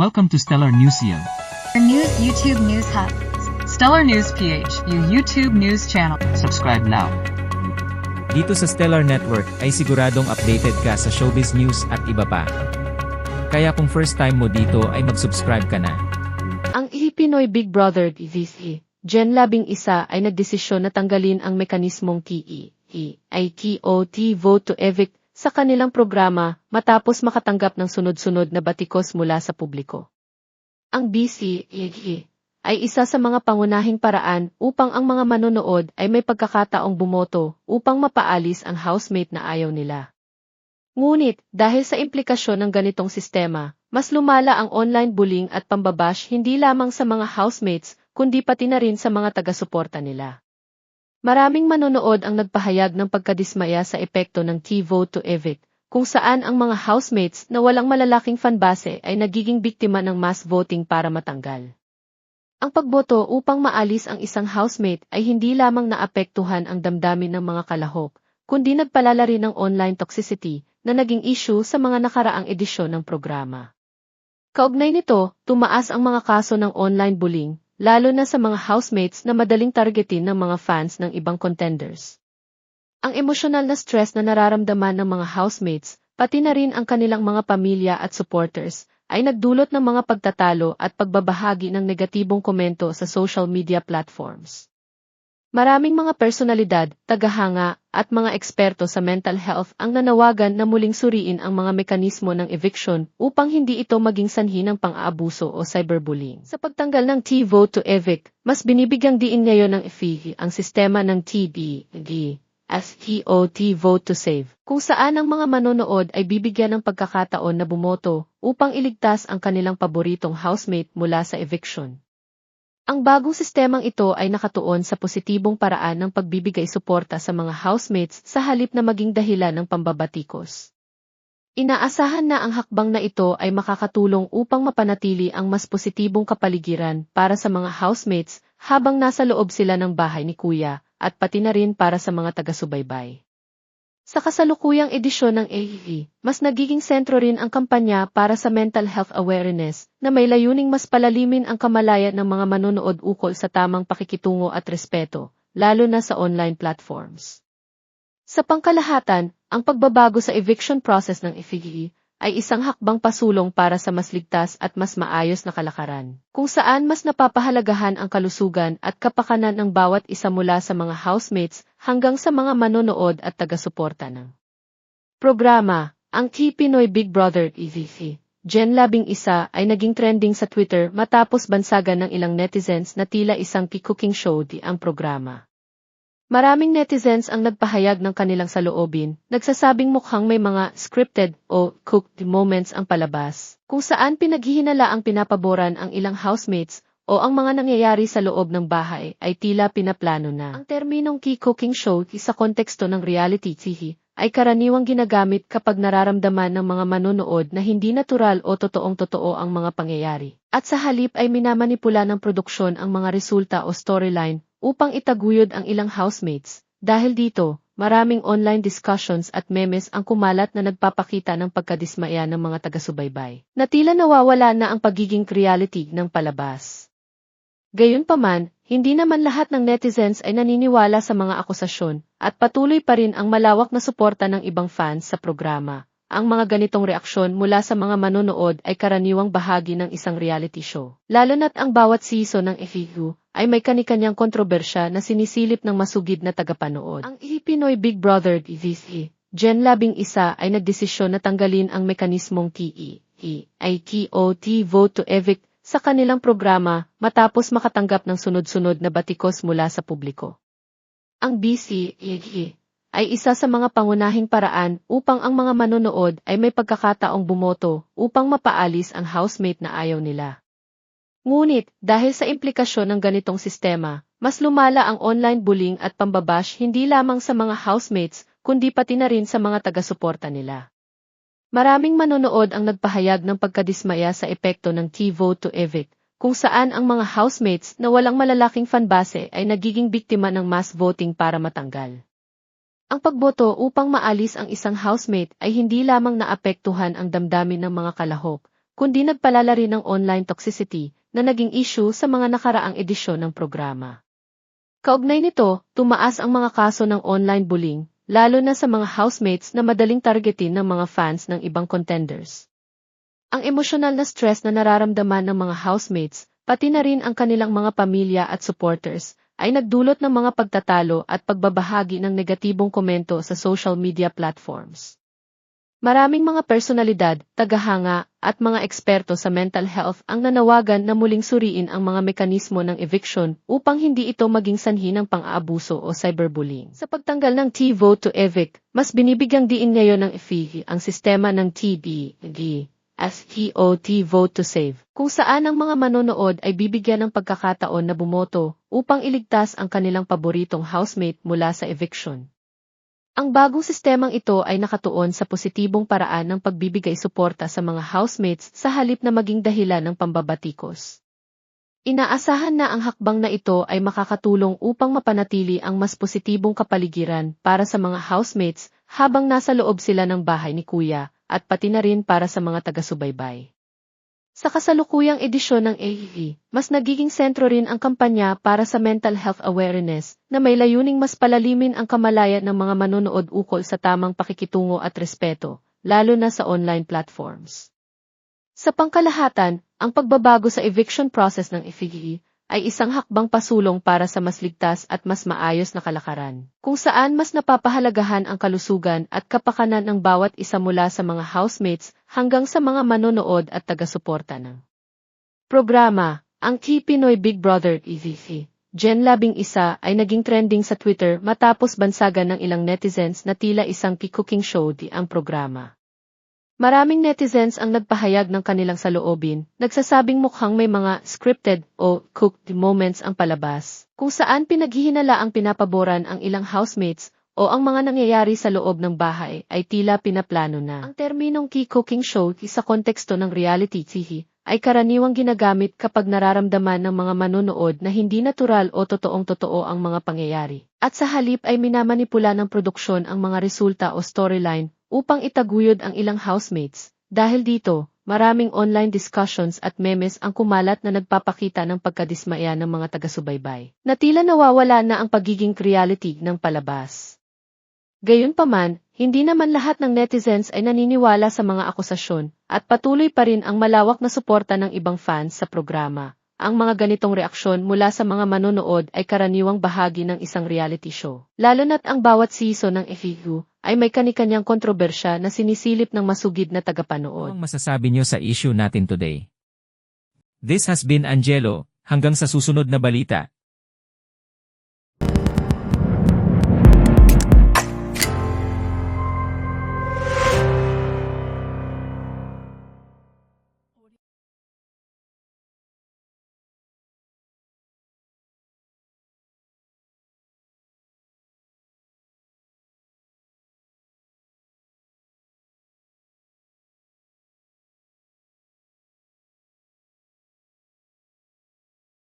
Welcome to Stellar Newsio. Your news YouTube News Hub. Stellar News PH, your YouTube news channel. Subscribe now. Dito sa Stellar Network ay siguradong updated ka sa showbiz news at iba pa. Kaya kung first time mo dito ay mag-subscribe ka na. Ang Pinoy Big Brother TVC, Gen Labing Isa ay nagdesisyon na tanggalin ang mekanismong TE, TITOT vote to evict sa kanilang programa matapos makatanggap ng sunod-sunod na batikos mula sa publiko. Ang BC, ay isa sa mga pangunahing paraan upang ang mga manonood ay may pagkakataong bumoto upang mapaalis ang housemate na ayaw nila. Ngunit, dahil sa implikasyon ng ganitong sistema, mas lumala ang online bullying at pambabash hindi lamang sa mga housemates, kundi pati na rin sa mga taga-suporta nila. Maraming manonood ang nagpahayag ng pagkadismaya sa epekto ng T-vote to evict, kung saan ang mga housemates na walang malalaking fanbase ay nagiging biktima ng mass voting para matanggal. Ang pagboto upang maalis ang isang housemate ay hindi lamang naapektuhan ang damdamin ng mga kalahok, kundi nagpalala rin ng online toxicity na naging issue sa mga nakaraang edisyon ng programa. Kaugnay nito, tumaas ang mga kaso ng online bullying, lalo na sa mga housemates na madaling targetin ng mga fans ng ibang contenders. Ang emosyonal na stress na nararamdaman ng mga housemates, pati na rin ang kanilang mga pamilya at supporters, ay nagdulot ng mga pagtatalo at pagbabahagi ng negatibong komento sa social media platforms. Maraming mga personalidad, tagahanga, at mga eksperto sa mental health ang nanawagan na muling suriin ang mga mekanismo ng eviction upang hindi ito maging sanhi ng pang-aabuso o cyberbullying. Sa pagtanggal ng T-vote to evict, mas binibigyang diin ngayon ng EFIG ang sistema ng TBD as TOT vote to save, kung saan ang mga manonood ay bibigyan ng pagkakataon na bumoto upang iligtas ang kanilang paboritong housemate mula sa eviction. Ang bagong sistemang ito ay nakatuon sa positibong paraan ng pagbibigay suporta sa mga housemates sa halip na maging dahilan ng pambabatikos. Inaasahan na ang hakbang na ito ay makakatulong upang mapanatili ang mas positibong kapaligiran para sa mga housemates habang nasa loob sila ng bahay ni Kuya at pati na rin para sa mga taga-subaybay. Sa kasalukuyang edisyon ng AEE, mas nagiging sentro rin ang kampanya para sa mental health awareness na may layuning mas palalimin ang kamalayan ng mga manonood ukol sa tamang pakikitungo at respeto, lalo na sa online platforms. Sa pangkalahatan, ang pagbabago sa eviction process ng FEE ay isang hakbang pasulong para sa mas ligtas at mas maayos na kalakaran, kung saan mas napapahalagahan ang kalusugan at kapakanan ng bawat isa mula sa mga housemates hanggang sa mga manonood at taga-suporta ng programa. Ang T Pinoy Big Brother EVC Gen Labing Isa ay naging trending sa Twitter matapos bansagan ng ilang netizens na tila isang cooking show di ang programa. Maraming netizens ang nagpahayag ng kanilang saloobin, nagsasabing mukhang may mga scripted o cooked moments ang palabas, kung saan pinaghihinala ang pinapaboran ang ilang housemates o ang mga nangyayari sa loob ng bahay ay tila pinaplano na. Ang terminong key cooking show sa konteksto ng reality TV ay karaniwang ginagamit kapag nararamdaman ng mga manonood na hindi natural o totoong-totoo ang mga pangyayari. At sa halip ay minamanipula ng produksyon ang mga resulta o storyline upang itaguyod ang ilang housemates. Dahil dito, maraming online discussions at memes ang kumalat na nagpapakita ng pagkadismaya ng mga taga-subaybay. Na tila nawawala na ang pagiging reality ng palabas. Gayunpaman, hindi naman lahat ng netizens ay naniniwala sa mga akusasyon at patuloy pa rin ang malawak na suporta ng ibang fans sa programa. Ang mga ganitong reaksyon mula sa mga manonood ay karaniwang bahagi ng isang reality show. Lalo na't ang bawat season ng FEU ay may kanikanyang kontrobersya na sinisilip ng masugid na tagapanood. Ang Pinoy Big Brother TVC, Gen Labing Isa ay nagdesisyon na tanggalin ang mekanismong TE, TITOT vote to evict sa kanilang programa matapos makatanggap ng sunod-sunod na batikos mula sa publiko. Ang BC, ay isa sa mga pangunahing paraan upang ang mga manonood ay may pagkakataong bumoto upang mapaalis ang housemate na ayaw nila. Ngunit, dahil sa implikasyon ng ganitong sistema, mas lumala ang online bullying at pambabash hindi lamang sa mga housemates, kundi pati na rin sa mga taga-suporta nila. Maraming manonood ang nagpahayag ng pagkadismaya sa epekto ng T-vote to evict, kung saan ang mga housemates na walang malalaking fanbase ay nagiging biktima ng mass voting para matanggal. Ang pagboto upang maalis ang isang housemate ay hindi lamang naapektuhan ang damdamin ng mga kalahok, kundi nagpalala rin ng online toxicity na naging issue sa mga nakaraang edisyon ng programa. Kaugnay nito, tumaas ang mga kaso ng online bullying, lalo na sa mga housemates na madaling targetin ng mga fans ng ibang contenders. Ang emosyonal na stress na nararamdaman ng mga housemates, pati na rin ang kanilang mga pamilya at supporters, ay nagdulot ng mga pagtatalo at pagbabahagi ng negatibong komento sa social media platforms. Maraming mga personalidad, tagahanga, at mga eksperto sa mental health ang nanawagan na muling suriin ang mga mekanismo ng eviction upang hindi ito maging sanhi ng pang-aabuso o cyberbullying. Sa pagtanggal ng T-vote to evict, mas binibigyang diin ngayon ng EFIG ang sistema ng TBD as TOT vote to save, kung saan ang mga manonood ay bibigyan ng pagkakataon na bumoto upang iligtas ang kanilang paboritong housemate mula sa eviction. Ang bagong sistemang ito ay nakatuon sa positibong paraan ng pagbibigay suporta sa mga housemates sa halip na maging dahilan ng pambabatikos. Inaasahan na ang hakbang na ito ay makakatulong upang mapanatili ang mas positibong kapaligiran para sa mga housemates habang nasa loob sila ng bahay ni Kuya at pati na rin para sa mga taga-subaybay. Sa kasalukuyang edisyon ng AEE, mas nagiging sentro rin ang kampanya para sa mental health awareness na may layuning mas palalimin ang kamalayan ng mga manonood ukol sa tamang pakikitungo at respeto, lalo na sa online platforms. Sa pangkalahatan, ang pagbabago sa eviction process ng FEE ay isang hakbang pasulong para sa mas ligtas at mas maayos na kalakaran, kung saan mas napapahalagahan ang kalusugan at kapakanan ng bawat isa mula sa mga housemates hanggang sa mga manonood at taga-suporta ng programa. Ang T Pinoy Big Brother EVC Gen Labing Isa ay naging trending sa Twitter matapos bansagan ng ilang netizens na tila isang cooking show di ang programa. Maraming netizens ang nagpahayag ng kanilang saloobin, nagsasabing mukhang may mga scripted o cooked moments ang palabas, kung saan pinaghihinala ang pinapaboran ang ilang housemates o ang mga nangyayari sa loob ng bahay ay tila pinaplano na. Ang terminong key cooking show sa konteksto ng reality TV ay karaniwang ginagamit kapag nararamdaman ng mga manonood na hindi natural o totoong-totoo ang mga pangyayari. At sa halip ay minamanipula ng produksyon ang mga resulta o storyline upang itaguyod ang ilang housemates. Dahil dito, maraming online discussions at memes ang kumalat na nagpapakita ng pagkadismaya ng mga taga-subaybay. Na tila nawawala na ang pagiging reality ng palabas. Gayunpaman, hindi naman lahat ng netizens ay naniniwala sa mga akusasyon at patuloy pa rin ang malawak na suporta ng ibang fans sa programa. Ang mga ganitong reaksyon mula sa mga manonood ay karaniwang bahagi ng isang reality show. Lalo na't ang bawat season ng FEU ay may kanikanyang kontrobersya na sinisilip ng masugid na Ano tagapanood. ang masasabi nyo sa issue natin today? This has been Angelo, hanggang sa susunod na balita,